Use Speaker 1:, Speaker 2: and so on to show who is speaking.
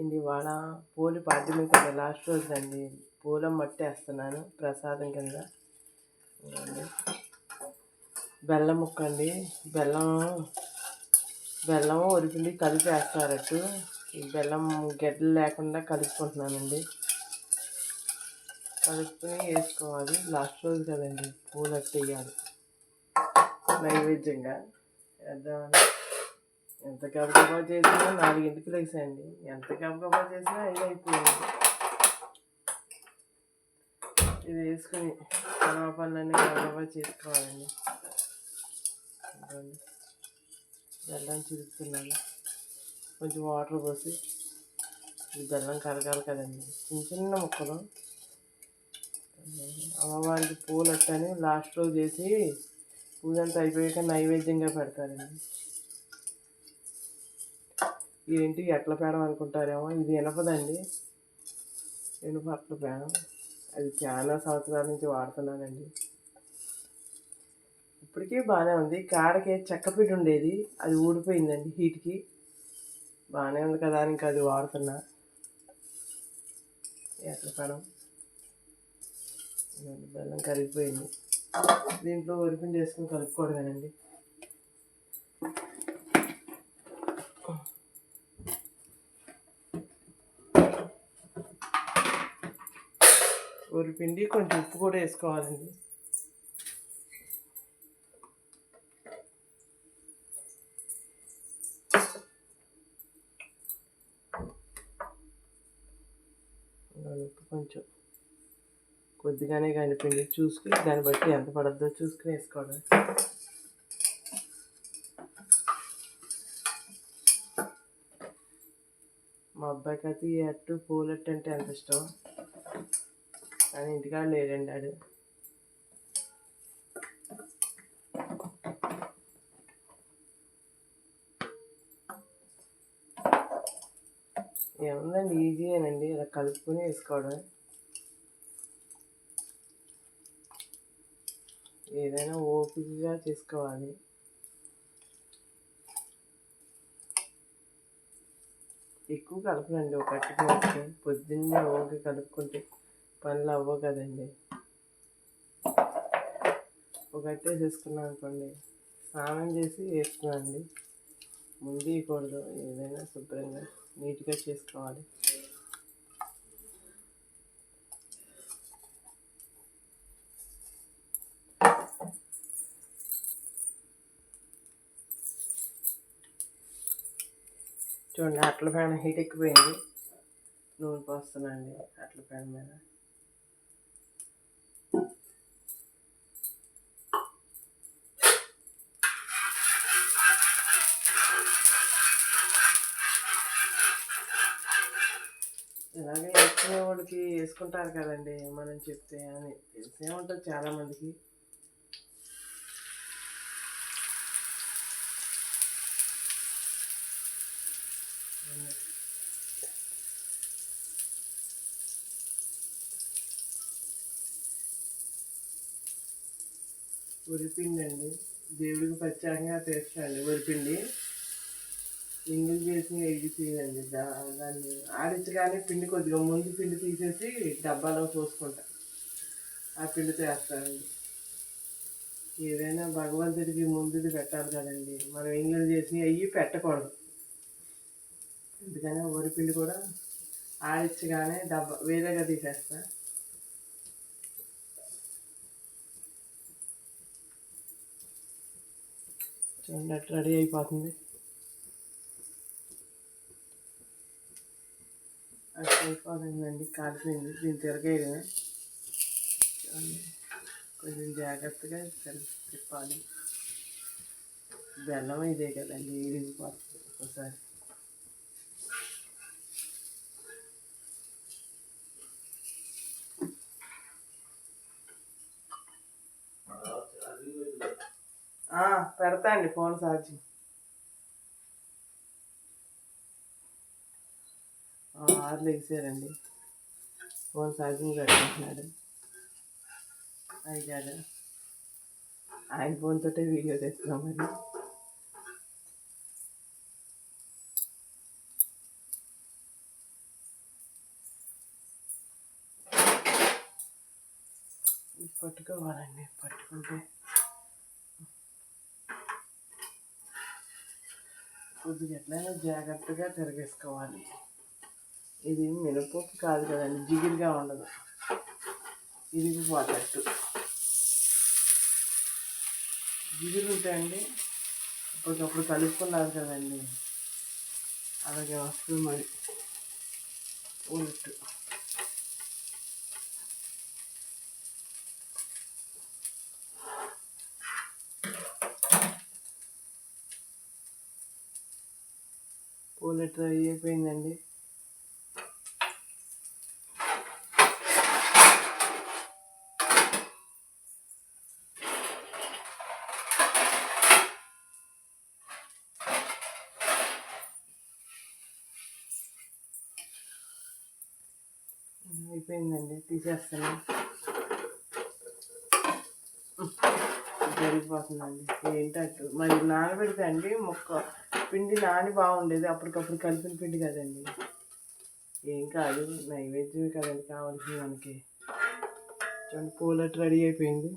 Speaker 1: ఇండి ఇవాళ పూలు పాడ్యమి కదా లాస్ట్ రోజు అండి పూల మట్టి వేస్తున్నాను ప్రసాదం కింద. బెల్లం ముక్క అండి బెల్లం బెల్లం ఉరిపిండి కలిపి వేస్తారట్టు ఈ బెల్లం గడ్డలు లేకుండా కలుపుకుంటున్నానండి. కలుపుకుని వేసుకోవాలి. లాస్ట్ రోజు కదండి పూలు వేయాలి నైవేద్యంగా. వేద్దామని. ఎంత గబగబా చేసినా నాలుగింటికి లేసాయండి. ఎంత గబగబా చేసినా ఐదు అయిపోయింది. ఇది వేసుకుని తర్వాత పనులన్నీ గబగబా చేసుకోవాలండి. బెల్లం చిరుతున్నాను కొంచెం వాటర్ పోసి ఈ బెల్లం కరగాలి కదండి. చిన్న చిన్న ముక్కలు. అమ్మవారికి పూలు అట్టని లాస్ట్ రోజు చేసి పూజ అంతా అయిపోయాక నైవేద్యంగా పెడతారండి. ఏంటి ఎట్ల పేడం అనుకుంటారేమో ఇది ఇనపదండి. ఇనుప అట్ల పేడం. అది చాలా సంవత్సరాల నుంచి వాడుతున్నానండి. ఇప్పటికీ బాగానే ఉంది. కాడకి చెక్కపీట ఉండేది. అది ఊడిపోయిందండి హీట్కి. బాగానే ఉంది కదా అని ఇంకా అది వాడుతున్నా. ఎట్ల పేడం? బెల్లం కరిగిపోయింది. దీంట్లో ఉరిపిండి వేసుకుని కలుపుకోవడమేనండి. ఉరిపిండి కొంచెం ఉప్పు కూడా వేసుకోవాలండి ఉప్పు కొంచెం కొద్దిగానే కానీ పిండి చూసుకుని దాన్ని బట్టి ఎంత పడద్దో చూసుకుని వేసుకోవడం మా అబ్బాయికి అయితే ఈ అట్టు పూలట్టు అంటే ఎంత ఇష్టం కానీ ఇంటికాడ లేడండి ఆడు ఏముందండి ఈజీయేనండి. ఇలా కలుపుకొని వేసుకోవడం. ఏదైనా ఓపికగా చేసుకోవాలి. ఎక్కువ కలపనండి ఒక ఒకటి పొద్దున్నే ఓకే కలుపుకుంటే. పనులు అవ్వవు కదండి ఒక అట్టు అనుకోండి స్నానం చేసి వేసుకున్నాండి ముందు ఇవ్వకూడదు ఏదైనా శుభ్రంగా నీట్గా చేసుకోవాలి. చూడండి అట్ల పైన హీట్ ఎక్కిపోయింది. నూనె పోస్తున్నాండి అట్ల పైన మీద. వేసుకునే వేసుకుంటారు కదండి మనం చెప్తే అని. తెలిసే ఉంటుంది చాలా మందికి. ఉరిపిండి అండి దేవుడికి ప్రత్యేకంగా తెచ్చండి ఉరిపిండి సింగిల్ చేసి ఎగ్గి తీయండి. దా దాన్ని ఆడించగానే పిండి కొద్దిగా ముందు పిండి తీసేసి డబ్బాలో పోసుకుంటా. ఆ పిండితో వేస్తానండి ఏదైనా భగవంతుడికి ముందుది పెట్టాలి కదండి. మనం ఇంగిల్ చేసి అయ్యి పెట్టకూడదు. అందుకని వరిపిండి కూడా ఆడించగానే డబ్బా వేరేగా తీసేస్తా. చూడండి అట్లా రెడీ అయిపోతుంది. అట్లా అయిపోతుందండి కాలిపోయింది. దీన్ని తిరగేయడమే కొంచెం జాగ్రత్తగా తిప్పాలి. బెల్లం ఇదే కదండి ఇరిగిపోతుంది ఒకసారి పెడతా అండి ఫోన్ ఛార్జింగ్. కారు వేసారండి ఫోన్ సాగింగ్ కట్టుకుంటున్నాడు. అయ్యాడు ఆయన ఫోన్తో వీడియో తెస్తున్నామండి పట్టుకోవాలండి పట్టుకుంటే. కొద్దిగా ఎట్లయినా జాగ్రత్తగా తిరగేసుకోవాలి. ఇది మినపప్పు కాదు కదండి జిగురుగా ఉండదు. ఇరిగిపోతట్టు జిగురు ఉంటాయండి. అప్పటికప్పుడు కలుపుకున్నారు కదండి. అలాగే వస్తుంది మరి. ఉన్నట్టు పూలెట్ రెడీ అయిపోయిందండి. అయిపోయిందండి తీసేస్తాను. జరిగిపోతుందండి. ఏంటట్టు మరి నానబెడితే అండి మొక్క పిండి నాని బాగుండేది అప్పటికప్పుడు కలిపిన పిండి కదండి. ఏం కాదు నైవేద్యమే కదండి కావాల్సింది మనకి. చూడండి పూలట్ రెడీ అయిపోయింది.